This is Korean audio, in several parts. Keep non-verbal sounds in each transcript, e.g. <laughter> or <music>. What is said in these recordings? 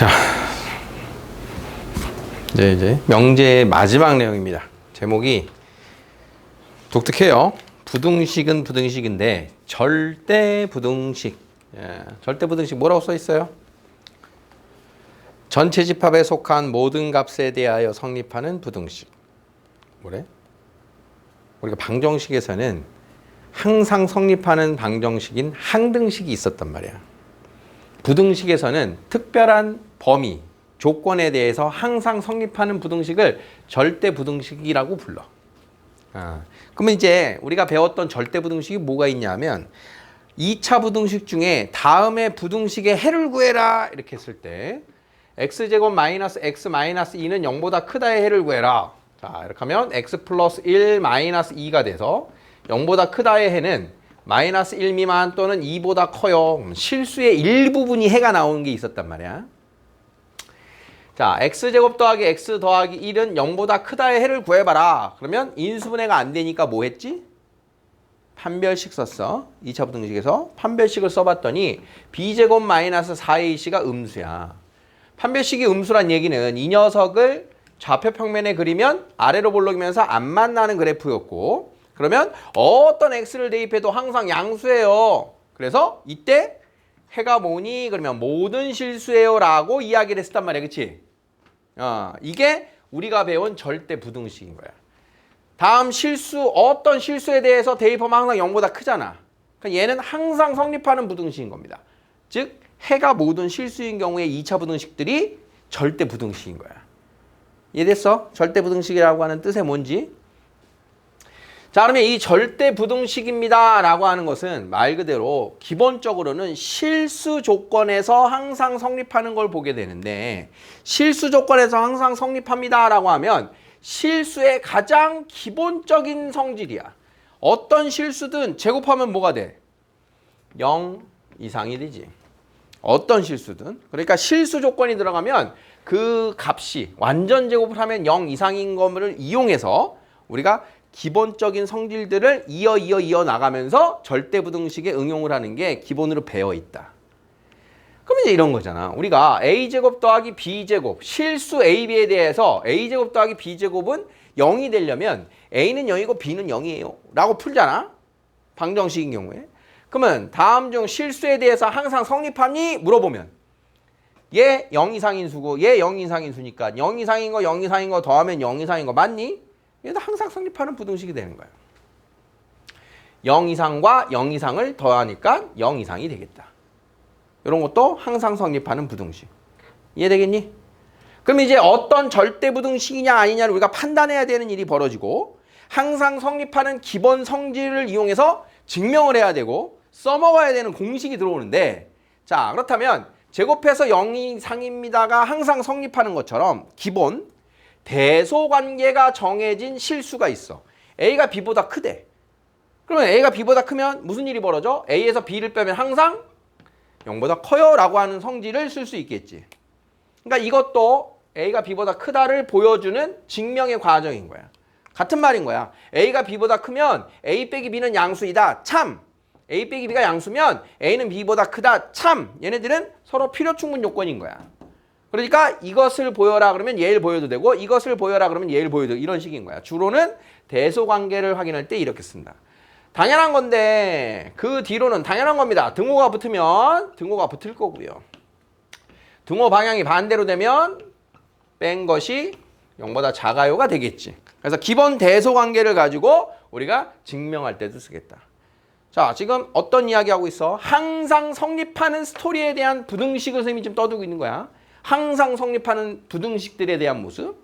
자, 이제 이제 명제의 마지막 내용입니다. 제목이 독특해요. 부등식은 부등식인데 절대 부등식. 예, 절대 부등식 뭐라고 써 있어요? 전체 집합에 속한 모든 값에 대하여 성립하는 부등식. 뭐래? 우리가 방정식에서는 항상 성립하는 방정식인 항등식이 있었단 말이야. 부등식에서는 특별한 범위, 조건에 대해서 항상 성립하는 부등식을 절대 부등식이라고 불러. 아, 그러면 이제 우리가 배웠던 절대 부등식이 뭐가 있냐면 2차 부등식 중에 다음에 부등식의 해를 구해라 이렇게 했을 때 x제곱 마이너스 x 마이너스 2는 0보다 크다의 해를 구해라. 자, 이렇게 하면 x 플러스 1 마이너스 2가 돼서 0보다 크다의 해는 마이너스 1 미만 또는 2보다 커요. 실수의 일부분이 해가 나오는 게 있었단 말이야. 자, x제곱 더하기 x 더하기 1은 0보다 크다의 해를 구해봐라. 그러면 인수분해가 안 되니까 뭐 했지? 판별식 썼어. 2차 부등식에서 판별식을 써봤더니 b제곱 마이너스 4ac가 음수야. 판별식이 음수란 얘기는 이 녀석을 좌표 평면에 그리면 아래로 볼록이면서 안 만나는 그래프였고 그러면 어떤 x를 대입해도 항상 양수예요. 그래서 이때 해가 뭐니? 그러면 모든 실수예요 라고 이야기를 했단 말이야. 그치? 어, 이게 우리가 배운 절대 부등식인 거야. 다음 실수, 어떤 실수에 대해서 대입하면 항상 0보다 크잖아. 그러니까 얘는 항상 성립하는 부등식인 겁니다. 즉, 해가 모든 실수인 경우에 2차 부등식들이 절대 부등식인 거야. 이해됐어? 절대 부등식이라고 하는 뜻이 뭔지? 자, 그러면 이 절대 부등식입니다. 라고 하는 것은 말 그대로 기본적으로는 실수 조건에서 항상 성립하는 걸 보게 되는데 실수 조건에서 항상 성립합니다. 라고 하면 실수의 가장 기본적인 성질이야. 어떤 실수든 제곱하면 뭐가 돼? 0 이상이 되지. 어떤 실수든. 그러니까 실수 조건이 들어가면 그 값이 완전 제곱을 하면 0 이상인 것을 이용해서 우리가 기본적인 성질들을 이어 이어 이어 나가면서 절대 부등식에 응용을 하는 게 기본으로 배어 있다. 그러면 이제 이런 거잖아. 우리가 a제곱 더하기 b제곱 실수 ab에 대해서 a제곱 더하기 b제곱은 0이 되려면 a는 0이고 b는 0이에요. 라고 풀잖아. 방정식인 경우에. 그러면 다음 중 실수에 대해서 항상 성립하니 물어보면 얘 0 이상인 수고 얘 0 이상인 수니까 0 이상인 거 0 이상인 거 더하면 0 이상인 거 맞니? 얘도 항상 성립하는 부등식이 되는 거예요. 0 이상과 0 이상을 더하니까 0 이상이 되겠다. 이런 것도 항상 성립하는 부등식. 이해되겠니? 그럼 이제 어떤 절대 부등식이냐 아니냐를 우리가 판단해야 되는 일이 벌어지고 항상 성립하는 기본 성질을 이용해서 증명을 해야 되고 써먹어야 되는 공식이 들어오는데 자 그렇다면 제곱해서 0 이상입니다가 항상 성립하는 것처럼 기본 대소관계가 정해진 실수가 있어. A가 B보다 크대. 그러면 A가 B보다 크면 무슨 일이 벌어져? A에서 B를 빼면 항상 0보다 커요 라고 하는 성질을 쓸 수 있겠지. 그러니까 이것도 A가 B보다 크다를 보여주는 증명의 과정인 거야. 같은 말인 거야. A가 B보다 크면 A 빼기 B는 양수이다. 참! A 빼기 B가 양수면 A는 B보다 크다. 참! 얘네들은 서로 필요 충분 요건인 거야. 그러니까 이것을 보여라 그러면 얘를 보여도 되고 이것을 보여라 그러면 얘를 보여도 이런 식인 거야. 주로는 대소 관계를 확인할 때 이렇게 쓴다. 당연한 건데 그 뒤로는 당연한 겁니다. 등호가 붙으면 등호가 붙을 거고요. 등호 방향이 반대로 되면 뺀 것이 0보다 작아요가 되겠지. 그래서 기본 대소 관계를 가지고 우리가 증명할 때도 쓰겠다. 자, 지금 어떤 이야기 하고 있어? 항상 성립하는 스토리에 대한 부등식을 선생님이 지금 떠들고 있는 거야. 항상 성립하는 부등식들에 대한 모습.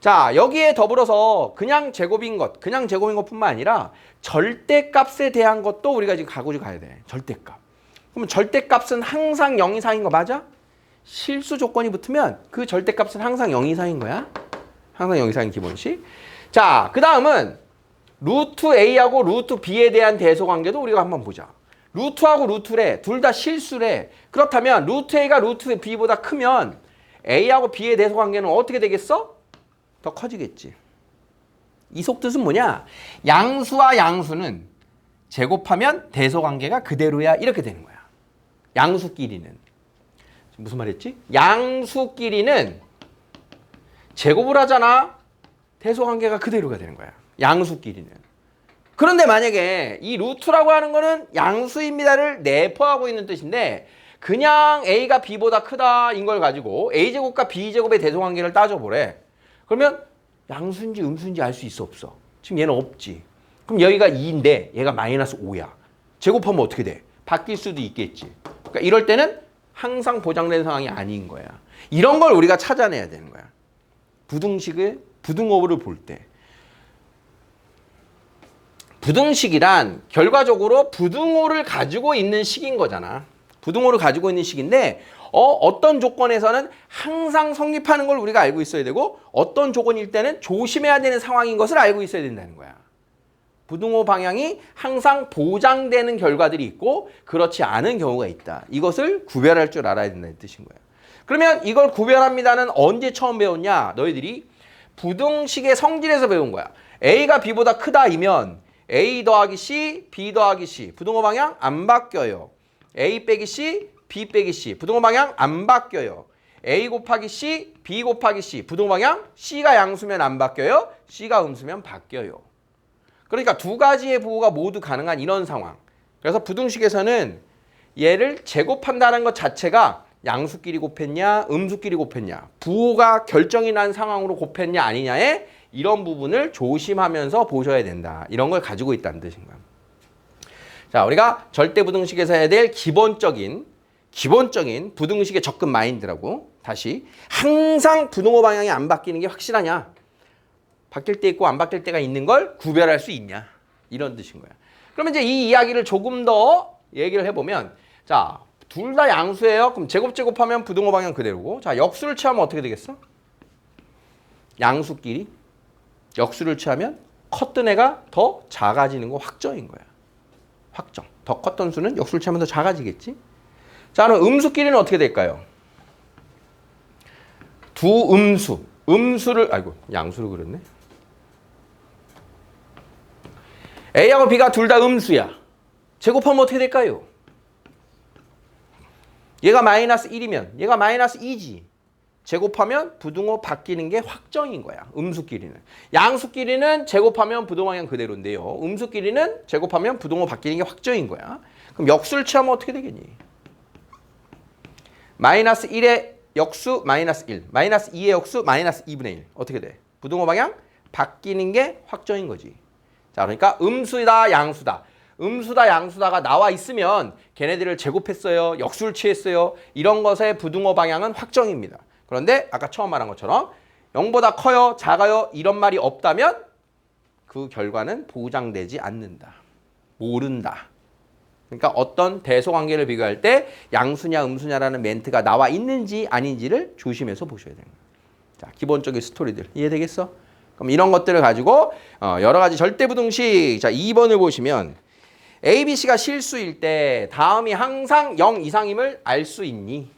자, 여기에 더불어서 그냥 제곱인 것, 그냥 제곱인 것뿐만 아니라 절대값에 대한 것도 우리가 지금 가고지 가야 돼. 절대값. 그러면 절대값은 항상 0 이상인 거 맞아? 실수 조건이 붙으면 그 절대값은 항상 0 이상인 거야. 항상 0 이상인 기본식. 자, 그 다음은 루트 A하고 루트 B에 대한 대소관계도 우리가 한번 보자. 루트하고 루트래 둘 다 실수래 그렇다면 루트 A가 루트 B보다 크면 A하고 B의 대소 관계는 어떻게 되겠어? 더 커지겠지 이 속뜻은 뭐냐 양수와 양수는 제곱하면 대소 관계가 그대로야 이렇게 되는 거야 양수끼리는 무슨 말 했지? 양수끼리는 제곱을 하잖아. 대소 관계가 그대로가 되는 거야. 양수끼리는. 그런데 만약에 이 루트라고 하는 거는 양수입니다를 내포하고 있는 뜻인데 그냥 a가 b보다 크다인 걸 가지고 a제곱과 b제곱의 대소관계를 따져보래. 그러면 양수인지 음수인지 알 수 있어 없어? 지금 얘는 없지. 그럼 여기가 2인데 얘가 마이너스 5야. 제곱하면 어떻게 돼? 바뀔 수도 있겠지. 그러니까 이럴 때는 항상 보장된 상황이 아닌 거야. 이런 걸 우리가 찾아내야 되는 거야. 부등식을 부등호를 볼 때. 부등식이란 결과적으로 부등호를 가지고 있는 식인 거잖아. 부등호를 가지고 있는 식인데 어, 어떤 조건에서는 항상 성립하는 걸 우리가 알고 있어야 되고 어떤 조건일 때는 조심해야 되는 상황인 것을 알고 있어야 된다는 거야. 부등호 방향이 항상 보장되는 결과들이 있고 그렇지 않은 경우가 있다. 이것을 구별할 줄 알아야 된다는 뜻인 거야. 그러면 이걸 구별합니다는 언제 처음 배웠냐? 너희들이 부등식의 성질에서 배운 거야. A가 B보다 크다이면 A 더하기 C, B 더하기 C. 부등호 방향 안 바뀌어요. A 빼기 C, B 빼기 C. 부등호 방향 안 바뀌어요. A 곱하기 C, B 곱하기 C. 부등호 방향 C가 양수면 안 바뀌어요. C가 음수면 바뀌어요. 그러니까 두 가지의 부호가 모두 가능한 이런 상황. 그래서 부등식에서는 얘를 제곱한다는 것 자체가 양수끼리 곱했냐, 음수끼리 곱했냐, 부호가 결정이 난 상황으로 곱했냐 아니냐에 이런 부분을 조심하면서 보셔야 된다. 이런 걸 가지고 있다는 뜻인 거야. 자, 우리가 절대 부등식에서 해야 될 기본적인 기본적인 부등식의 접근 마인드라고 다시 항상 부등호 방향이 안 바뀌는 게 확실하냐? 바뀔 때 있고 안 바뀔 때가 있는 걸 구별할 수 있냐? 이런 뜻인 거야. 그러면 이제 이 이야기를 조금 더 얘기를 해보면 자, 둘 다 양수예요. 그럼 제곱 제곱하면 부등호 방향 그대로고 자, 역수를 취하면 어떻게 되겠어? 양수끼리 역수를 취하면 컸던 애가 더 작아지는 거 확정인 거야. 확정. 더 컸던 수는 역수를 취하면 더 작아지겠지? 자, 그럼 음수끼리는 어떻게 될까요? 두 음수. 음수를 아이고, 양수를 그렸네. A하고 B가 둘 다 음수야. 제곱하면 어떻게 될까요? 얘가 마이너스 1이면 얘가 마이너스 2지. 제곱하면 부등호 바뀌는 게 확정인 거야. 음수끼리는. 양수끼리는 제곱하면 방향 그대로인데요. 음수끼리는 제곱하면 부등호 바뀌는 게 확정인 거야. 그럼 역수를 취하면 어떻게 되겠니? 마이너스 1의 역수 마이너스 1, 마이너스 2의 역수 마이너스 2분의 1. 어떻게 돼? 부등호 방향 바뀌는 게 확정인 거지. 자, 그러니까 음수다, 양수다. 음수다, 양수다가 나와 있으면 걔네들을 제곱했어요. 역수를 취했어요. 이런 것의 부등호 방향은 확정입니다. 그런데 아까 처음 말한 것처럼 0보다 커요, 작아요 이런 말이 없다면 그 결과는 보장되지 않는다. 모른다. 그러니까 어떤 대소관계를 비교할 때 양수냐 음수냐라는 멘트가 나와 있는지 아닌지를 조심해서 보셔야 됩니다. 자, 기본적인 스토리들 이해되겠어? 그럼 이런 것들을 가지고 어, 여러 가지 절대부등식 자 2번을 보시면 A, B, C가 실수일 때 다음이 항상 0 이상임을 알 수 있니?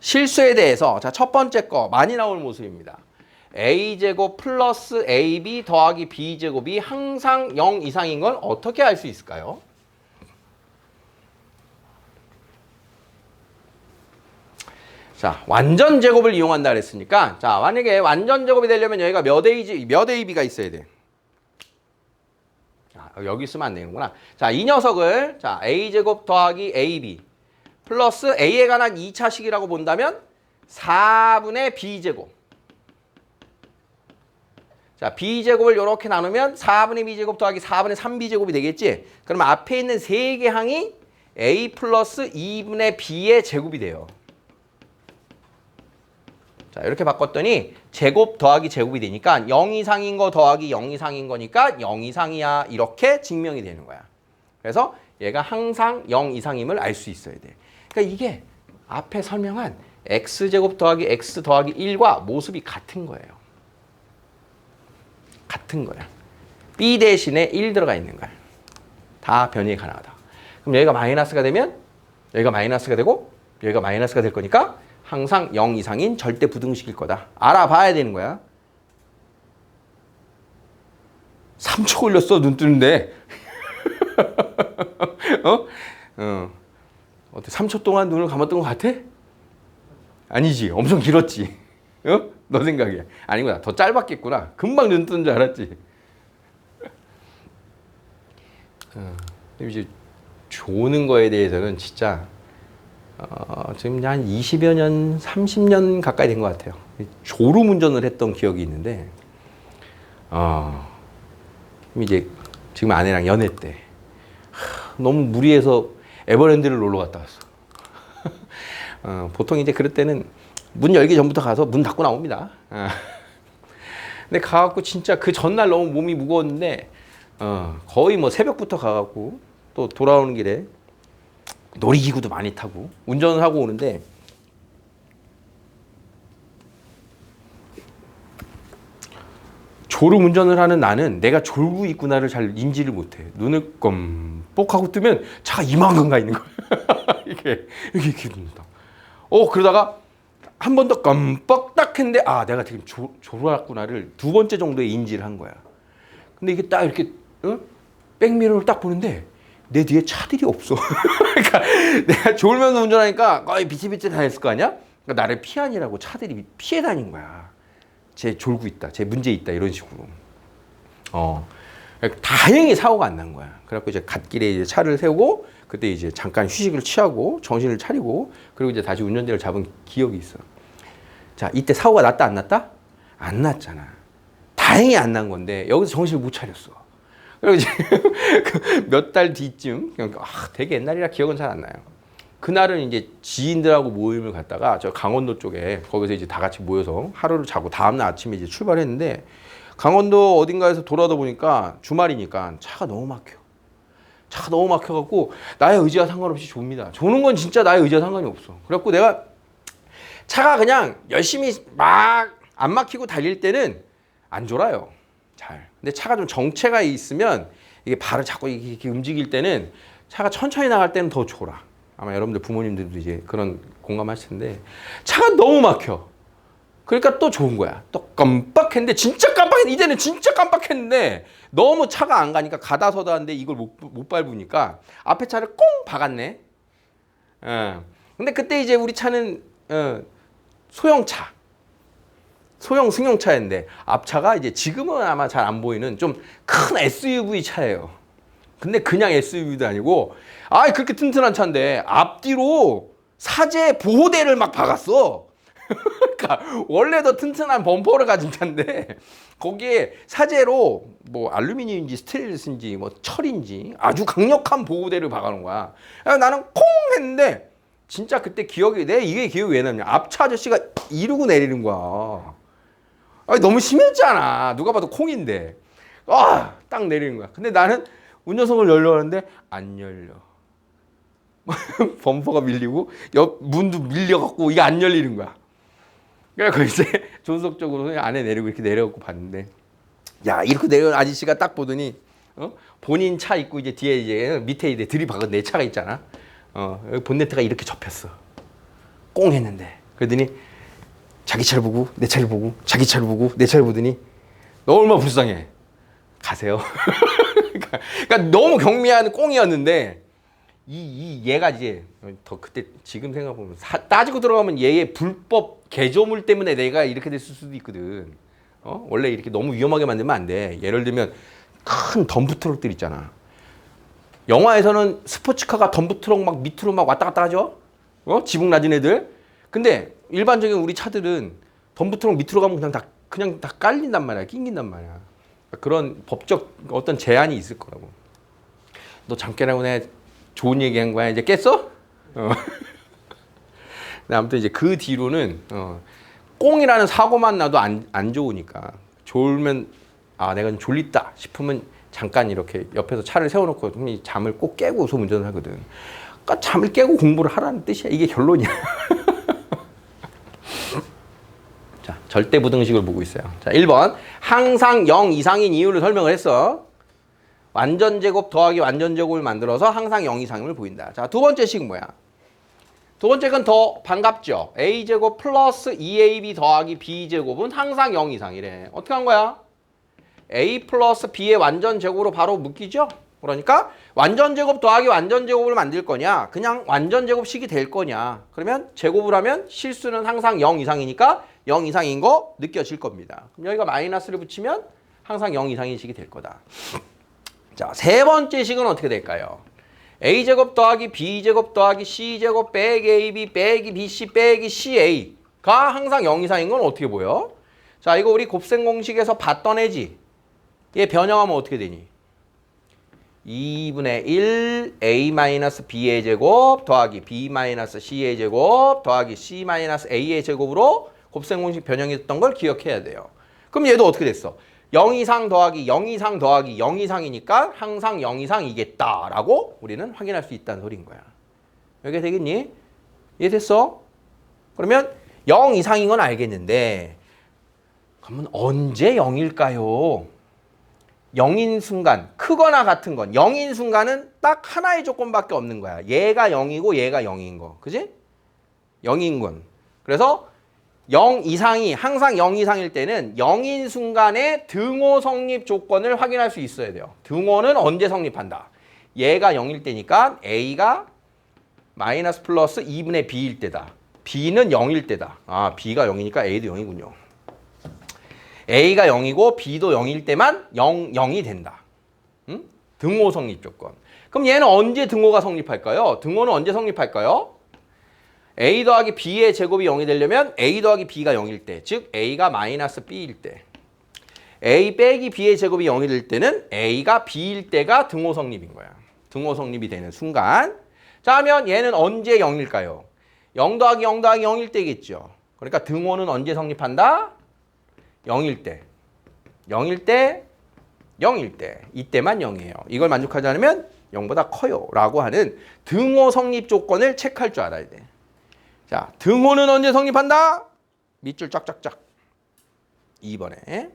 실수에 대해서 자 첫 번째 거 많이 나올 모습입니다. a제곱 플러스 ab 더하기 b제곱이 항상 0 이상인 건 어떻게 알 수 있을까요? 자, 완전 제곱을 이용한다 그랬으니까 자, 만약에 완전 제곱이 되려면 여기가 몇 a 몇 ab가 있어야 돼. 자, 여기 쓰면 안 되는구나. 자, 이 녀석을 자, a제곱 더하기 ab 플러스 a에 관한 2차식이라고 본다면 4분의 b제곱 자, b제곱을 이렇게 나누면 4분의 b제곱 더하기 4분의 3b제곱이 되겠지? 그러면 앞에 있는 세 개 항이 a 플러스 2분의 b의 제곱이 돼요. 자, 이렇게 바꿨더니 제곱 더하기 제곱이 되니까 0 이상인 거 더하기 0 이상인 거니까 0 이상이야. 이렇게 증명이 되는 거야. 그래서 얘가 항상 0 이상임을 알 수 있어야 돼. 그러니까 이게 앞에 설명한 x제곱 더하기 x 더하기 1과 모습이 같은 거예요. 같은 거야. b 대신에 1 들어가 있는 거야. 다 변이 가능하다. 그럼 여기가 마이너스가 되면 여기가 마이너스가 되고 여기가 마이너스가 될 거니까 항상 0 이상인 절대 부등식일 거다. 알아봐야 되는 거야. 3초 걸렸어 눈 뜨는데. <laughs> 어? 어. 어때? 3초 동안 눈을 감았던 것 같아? 아니지. 엄청 길었지. 어? 너 생각에. 아니구나. 더 짧았겠구나. 금방 눈 뜨는 줄 알았지. 어, 이제 조는 거에 대해서는 진짜 어, 지금 한 20여 년, 30년 가까이 된 것 같아요. 졸음 운전을 했던 기억이 있는데, 어, 이제 지금 아내랑 연애 때 하, 너무 무리해서 에버랜드를 놀러 갔다 왔어. <laughs> 어, 보통 이제 그럴 때는 문 열기 전부터 가서 문 닫고 나옵니다. 어. <laughs> 근데 가갖고 진짜 그 전날 너무 몸이 무거웠는데 어, 거의 뭐 새벽부터 가갖고 또 돌아오는 길에 놀이기구도 많이 타고 운전을 하고 오는데 졸음 운전을 하는 나는 내가 졸고 있구나를 잘 인지를 못해. 눈을 껌 뻑하고 뜨면 차가 이만큼 가 있는 거야. <laughs> 이게 이게 이렇게 니다 어 그러다가 한 번더 껌뻑 딱 했는데 아 내가 지금 조, 졸았구나를 두 번째 정도에 인지를 한 거야. 근데 이게 딱 이렇게 어? 백미러를 딱 보는데 내 뒤에 차들이 없어. <laughs> 그러니까 내가 졸면서 운전하니까 거의 비치비치 다녔을 거 아니야? 그러니까 나를 피하니라고 차들이 피해 다닌 거야. 쟤 졸고 있다, 쟤 문제 있다 이런 식으로. 어, 다행히 사고가 안 난 거야. 그래갖고 이제 갓길에 이제 차를 세우고 그때 이제 잠깐 휴식을 취하고 정신을 차리고 그리고 이제 다시 운전대를 잡은 기억이 있어. 자, 이때 사고가 났다 안 났다? 안 났잖아. 다행히 안 난 건데 여기서 정신을 못 차렸어. 그리고 이제 <laughs> 몇 달 뒤쯤 그냥 아, 되게 옛날이라 기억은 잘 안 나요. 그날은 이제 지인들하고 모임을 갔다가 저 강원도 쪽에 거기서 이제 다 같이 모여서 하루를 자고 다음날 아침에 이제 출발했는데 강원도 어딘가에서 돌아다 보니까 주말이니까 차가 너무 막혀. 차가 너무 막혀갖고 나의 의지와 상관없이 좁니다. 조는 건 진짜 나의 의지와 상관이 없어. 그래갖고 내가 차가 그냥 열심히 막 안 막히고 달릴 때는 안 졸아요. 잘. 근데 차가 좀 정체가 있으면 이게 발을 자꾸 이렇게, 움직일 때는 차가 천천히 나갈 때는 더 졸아. 아마 여러분들 부모님들도 이제 그런 공감하실 텐데 차가 너무 막혀. 그러니까 또 좋은 거야. 또 깜빡했는데 진짜 깜빡했는데 이제는 진짜 깜빡했는데 너무 차가 안 가니까 가다 서다 하는데 이걸 못, 못 밟으니까 앞에 차를 꽁 박았네. 어. 근데 그때 이제 우리 차는 어, 소형차. 소형 승용차였는데 앞차가 이제 지금은 아마 잘 안 보이는 좀 큰 SUV 차예요. 근데 그냥 SUV도 아니고 아 그렇게 튼튼한 차인데 앞뒤로 사제 보호대를 막 박았어. <laughs> 그러니까 원래도 튼튼한 범퍼를 가진 차인데 거기에 사제로 뭐 알루미늄인지 스테인리스인지 뭐 철인지 아주 강력한 보호대를 박아놓은 거야. 나는 콩 했는데 진짜 그때 기억이 내 이게 기억이 왜 나냐 앞차 아저씨가 이러고 내리는 거야. 아니, 너무 심했잖아. 누가 봐도 콩인데. 아, 딱 내리는 거야. 근데 나는 운전석을 열려 하는데 안 열려. <laughs> 범퍼가 밀리고 옆 문도 밀려갖고 이게 안 열리는 거야. 그래서 이제 <laughs> 존속적으로 안에 내리고 이렇게 내려갖고 봤는데 야 이렇게 내려온 아저씨가 딱 보더니 어? 본인 차 있고 이제 뒤에 이제 밑에 이제 들이박은 내 차가 있잖아. 어, 본네트가 이렇게 접혔어. 꽁 했는데 그러더니 자기 차를 보고 내 차를 보고 자기 차를 보고 내 차를 보더니 너 얼마나 불쌍해. 가세요. 그러니까, <laughs> 그러니까 너무 경미한 꽁이었는데 이, 이 얘가 이제 더 그때 지금 생각해보면 사- 따지고 들어가면 얘의 불법 개조물 때문에 내가 이렇게 됐을 수도 있거든. 어? 원래 이렇게 너무 위험하게 만들면 안 돼. 예를 들면 큰 덤프 트럭들 있잖아. 영화에서는 스포츠카가 덤프 트럭 막 밑으로 막 왔다 갔다 하죠. 어? 지붕 낮은 애들. 근데 일반적인 우리 차들은 덤프 트럭 밑으로 가면 그냥 다 그냥 다 깔린단 말이야. 낑긴단 말이야. 그런 법적 어떤 제한이 있을 거라고. 너 잠깨라고 내가 좋은 얘기 한 거야. 이제 깼어? 어. 아무튼 이제 그 뒤로는 어, 꽁이라는 사고만 나도 안, 안 좋으니까 졸면 아 내가 좀 졸립다 싶으면 잠깐 이렇게 옆에서 차를 세워놓고 좀이 잠을 꼭 깨고 서 운전을 하거든. 그러니까 잠을 깨고 공부를 하라는 뜻이야. 이게 결론이야. <laughs> 자, 절대 부등식을 보고 있어요. 자, 1번. 항상 0 이상인 이유를 설명을 했어. 완전 제곱 더하기 완전 제곱을 만들어서 항상 0 이상임을 보인다. 자, 두 번째 식 뭐야? 두 번째 건 더 반갑죠. a 제곱 플러스 2ab 더하기 b 제곱은 항상 0 이상이래. 어떻게 한 거야? a 플러스 b의 완전 제곱으로 바로 묶이죠? 그러니까 완전 제곱 더하기 완전 제곱을 만들 거냐 그냥 완전 제곱식이 될 거냐 그러면 제곱을 하면 실수는 항상 0 이상이니까 0 이상인 거 느껴질 겁니다. 그럼 여기가 마이너스를 붙이면 항상 0 이상인 식이 될 거다. 자, 세 번째 식은 어떻게 될까요? a제곱 더하기 b제곱 더하기 c제곱 빼기 ab 빼기 bc 빼기 ca가 항상 0 이상인 건 어떻게 보여? 자, 이거 우리 곱셈 공식에서 봤던 애지. 얘 변형하면 어떻게 되니? 2분의 1 a-b의 제곱 더하기 b-c의 제곱 더하기 c-a의 제곱으로 곱셈 공식 변형이 됐던 걸 기억해야 돼요. 그럼 얘도 어떻게 됐어? 0 이상 더하기 0 이상 더하기 0 이상이니까 항상 0 이상이겠다라고 우리는 확인할 수 있다는 소리인 거야. 여기 되겠니? 이해됐어? 그러면 0 이상인 건 알겠는데 그러면 언제 0일까요? 0인 순간, 크거나 같은 건 0인 순간은 딱 하나의 조건밖에 없는 거야. 얘가 0이고 얘가 0인 거. 그지? 0인 건. 그래서 0 이상이 항상 0 이상일 때는 0인 순간의 등호 성립 조건을 확인할 수 있어야 돼요. 등호는 언제 성립한다? 얘가 0일 때니까 A가 마이너스 플러스 2분의 B일 때다. B는 0일 때다. 아, B가 0이니까 A도 0이군요. A가 0이고 B도 0일 때만 0, 0이 된다. 응? 등호 성립 조건. 그럼 얘는 언제 등호가 성립할까요? 등호는 언제 성립할까요? A 더하기 B의 제곱이 0이 되려면 A 더하기 B가 0일 때, 즉 A가 마이너스 B일 때. A 빼기 B의 제곱이 0이 될 때는 A가 B일 때가 등호 성립인 거야. 등호 성립이 되는 순간. 자, 하면 얘는 언제 0일까요? 0 더하기 0 더하기 0일 때겠죠. 그러니까 등호는 언제 성립한다? 0일 때. 0일 때, 0일 때. 이때만 0이에요. 이걸 만족하지 않으면 0보다 커요. 라고 하는 등호 성립 조건을 체크할 줄 알아야 돼. 자, 등호는 언제 성립한다? 밑줄 쫙쫙쫙. 2번에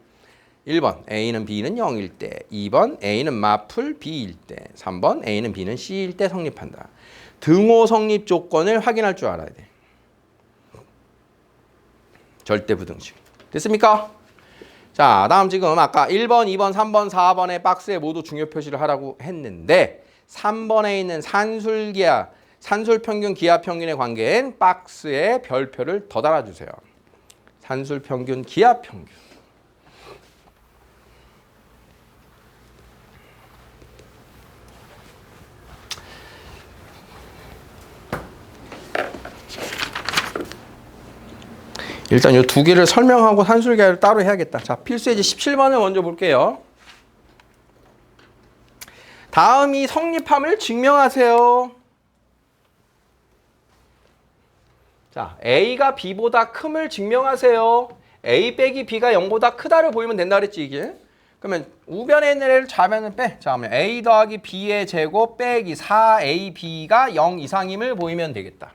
1번 A는 B는 0일 때 2번 A는 마플 B일 때 3번 A는 B는 C일 때 성립한다. 등호 성립 조건을 확인할 줄 알아야 돼. 절대 부등식. 됐습니까? 자, 다음 지금 아까 1번, 2번, 3번, 4번의 박스에 모두 중요 표시를 하라고 했는데 3번에 있는 산술기하, 산술 평균 기하 평균의 관계인 박스에 별표를 더 달아주세요. 산술 평균 기하 평균. 일단 이 두 개를 설명하고 산술계를 따로 해야겠다. 자, 필수 예제 17번을 먼저 볼게요. 다음이 성립함을 증명하세요. 자, A가 B보다 큼을 증명하세요. A 빼기 B가 0보다 크다를 보이면 된다 그랬지 이게. 그러면 우변에 있는 애를 좌변을 빼. 자, 그러면 A 더하기 B의 제곱 빼기 4AB가 0 이상임을 보이면 되겠다.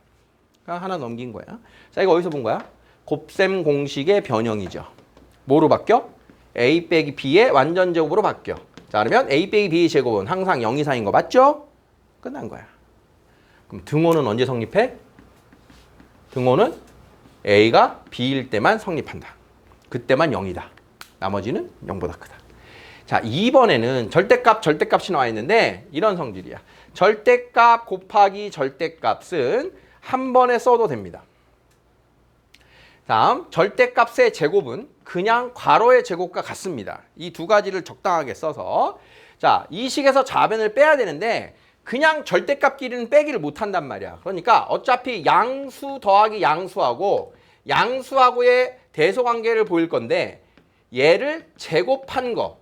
그냥 하나 넘긴 거야. 자, 이거 어디서 본 거야? 곱셈 공식의 변형이죠. 뭐로 바뀌어? a 빼기 b의 완전 제곱으로 바뀌어. 자, 그러면 a 빼기 b의 제곱은 항상 0 이상인 거 맞죠? 끝난 거야. 그럼 등호는 언제 성립해? 등호는 a가 b일 때만 성립한다. 그때만 0이다. 나머지는 0보다 크다. 자, 2번에는 절대값, 절대값이 나와 있는데 이런 성질이야. 절대값 곱하기 절대값은 한 번에 써도 됩니다. 다음 절대값의 제곱은 그냥 괄호의 제곱과 같습니다. 이 두 가지를 적당하게 써서 자, 이 식에서 좌변을 빼야 되는데 그냥 절대값끼리는 빼기를 못 한단 말이야. 그러니까 어차피 양수 더하기 양수하고 양수하고의 대소 관계를 보일 건데 얘를 제곱한 거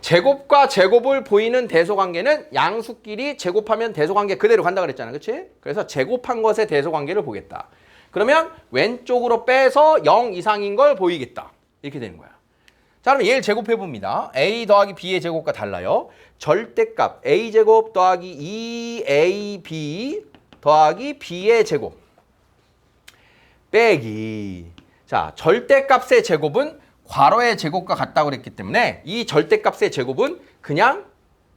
제곱과 제곱을 보이는 대소관계는 양수끼리 제곱하면 대소관계 그대로 간다 그랬잖아. 그치? 그래서 제곱한 것의 대소관계를 보겠다. 그러면 왼쪽으로 빼서 0 이상인 걸 보이겠다. 이렇게 되는 거야. 자, 그럼 얘를 제곱해 봅니다. a 더하기 b의 제곱과 달라요. 절대값 a제곱 더하기 2ab 더하기 b의 제곱 빼기 자, 절대값의 제곱은 괄호의 제곱과 같다고 그랬기 때문에 이 절대값의 제곱은 그냥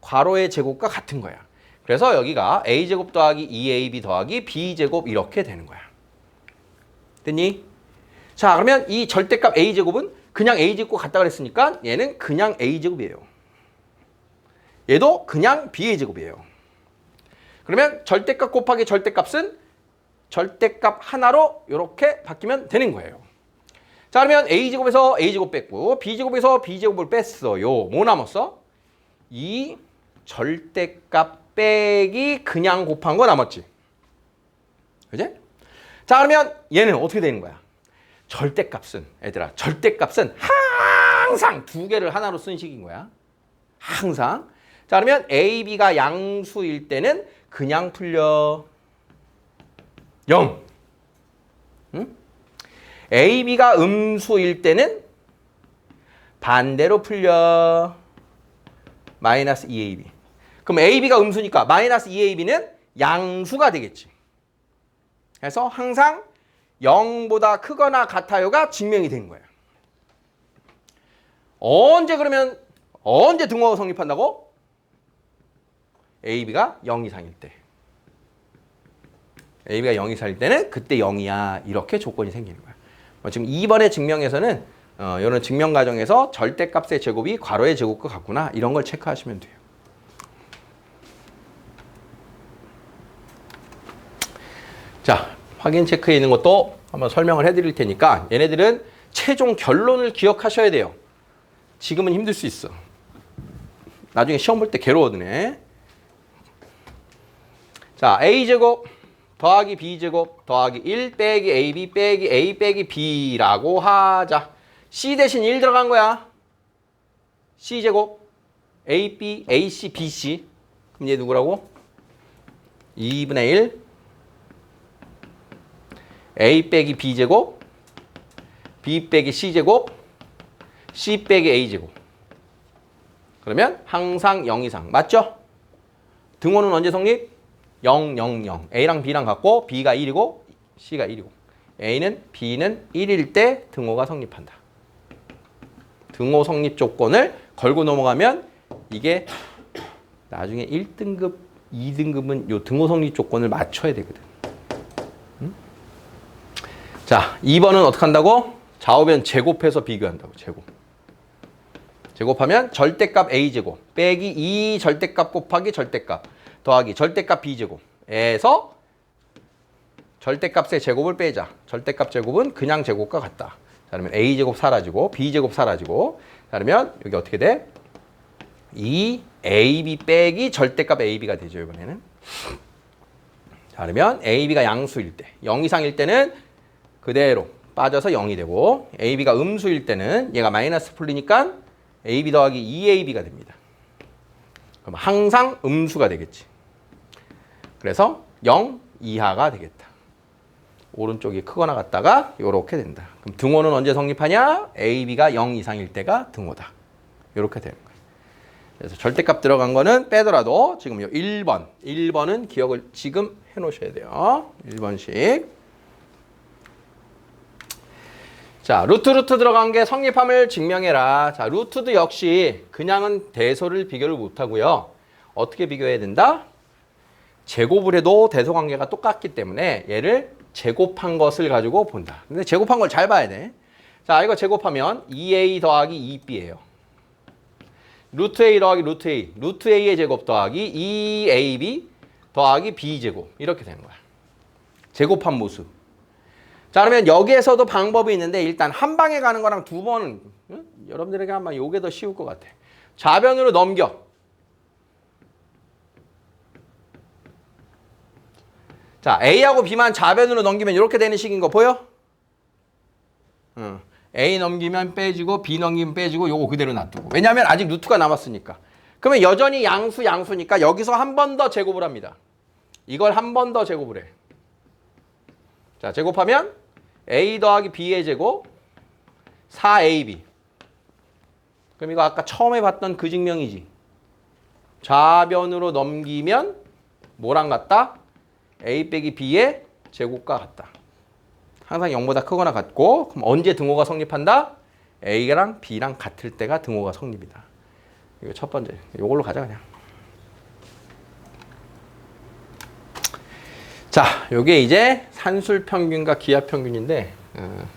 괄호의 제곱과 같은 거야. 그래서 여기가 a제곱 더하기 2ab 더하기 b제곱 이렇게 되는 거야. 됐니? 자 그러면 이 절대값 a제곱은 그냥 a제곱 같다 그랬으니까 얘는 그냥 a제곱이에요. 얘도 그냥 b의 제곱이에요. 그러면 절대값 곱하기 절대값은 절대값 하나로 이렇게 바뀌면 되는 거예요. 자 그러면 a제곱에서 a제곱 뺐고 b제곱에서 b제곱을 뺐어요. 뭐 남았어? 이 절대값 빼기 그냥 곱한 거 남았지. 그지? 자 그러면 얘는 어떻게 되는 거야? 절대값은 얘들아 절대값은 항상 두 개를 하나로 쓴 식인 거야. 항상. 자 그러면 a, b가 양수일 때는 그냥 풀려 0. 응? a, b가 음수일 때는 반대로 풀려 마이너스 2ab. 그럼 ab가 음수니까 마이너스 2ab는 양수가 되겠지. 그래서 항상 0보다 크거나 같아요가 증명이 된 거예요. 언제 그러면 언제 등호가 성립한다고? AB가 0 이상일 때. AB가 0 이상일 때는 그때 0이야. 이렇게 조건이 생기는 거야. 뭐 지금 2번의 증명에서는 어, 이런 증명 과정에서 절대값의 제곱이 괄호의 제곱과 같구나. 이런 걸 체크하시면 돼요. 자, 확인 체크에 있는 것도 한번 설명을 해드릴 테니까 얘네들은 최종 결론을 기억하셔야 돼요. 지금은 힘들 수 있어. 나중에 시험 볼 때 괴로워드네. 자, a제곱 더하기 b제곱 더하기 1 빼기 ab 빼기 a 빼기 b라고 하자. c 대신 1 들어간 거야. c제곱 ab, ac, bc. 그럼 얘 누구라고? 2분의 1 a 빼기 b제곱 b 빼기 c제곱 c 빼기 a제곱. 그러면 항상 0 이상. 맞죠? 등호는 언제 성립? 0, 0, 0 a랑 b랑 같고 b가 1이고 c가 1이고. A는 b는 1일 때 등호가 성립한다. 등호 성립 조건을 걸고 넘어가면 이게 나중에 1등급, 2등급은 요 등호 성립 조건을 맞춰야 되거든 자, 2번은 어떻게 한다고? 좌우변 제곱해서 비교한다고. 제곱. 제곱하면 절대값 a제곱 빼기 2 절대값 곱하기 절대값 더하기 절대값 b제곱에서 절대값의 제곱을 빼자. 절대값 제곱은 그냥 제곱과 같다. 자, 그러면 a제곱 사라지고 b제곱 사라지고 자, 그러면 여기 어떻게 돼? 2 ab 빼기 절대값 ab가 되죠, 이번에는. 자, 그러면 ab가 양수일 때, 0 이상일 때는 그대로 빠져서 0이 되고 AB가 음수일 때는 얘가 마이너스 풀리니까 AB 더하기 2AB가 됩니다. 그럼 항상 음수가 되겠지. 그래서 0 이하가 되겠다. 오른쪽이 크거나 같다가 이렇게 된다. 그럼 등호는 언제 성립하냐? AB가 0 이상일 때가 등호다. 이렇게 되는 거예요. 그래서 절대값 들어간 거는 빼더라도 지금 요 1번, 1번은 기억을 지금 해 놓으셔야 돼요. 1번씩. 자, 루트 루트 들어간 게 성립함을 증명해라. 자, 루트도 역시 그냥은 대소를 비교를 못 하고요. 어떻게 비교해야 된다? 제곱을 해도 대소 관계가 똑같기 때문에 얘를 제곱한 것을 가지고 본다. 근데 제곱한 걸 잘 봐야 돼. 자, 이거 제곱하면 2a 더하기 2b예요. 루트 a 더하기 루트 a, 루트 a의 제곱 더하기 2ab 더하기 b제곱 이렇게 되는 거야. 제곱한 모습. 자 그러면 여기에서도 방법이 있는데 일단 한 방에 가는 거랑 두 번은 응? 여러분들에게 아마 요게 더 쉬울 것 같아. 좌변으로 넘겨. 자 A하고 B만 좌변으로 넘기면 이렇게 되는 식인 거 보여? 응. A 넘기면 빼지고 B 넘기면 빼지고 요거 그대로 놔두고 왜냐하면 아직 루트가 남았으니까 그러면 여전히 양수 양수니까 여기서 한 번 더 제곱을 합니다. 이걸 한 번 더 제곱을 해. 자 제곱하면 a 더하기 b의 제곱 4ab 그럼 이거 아까 처음에 봤던 그 증명이지. 좌변으로 넘기면 뭐랑 같다? a 빼기 b의 제곱과 같다. 항상 0보다 크거나 같고 그럼 언제 등호가 성립한다? a랑 b랑 같을 때가 등호가 성립이다. 이거 첫 번째. 이걸로 가자 그냥 자, 요게 이제 산술 평균과 기하 평균인데 어,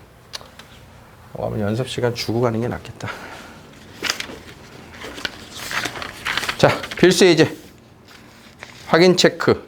그러면 연습 시간 주고 가는 게 낫겠다. 자, 필수 예제. 확인 체크.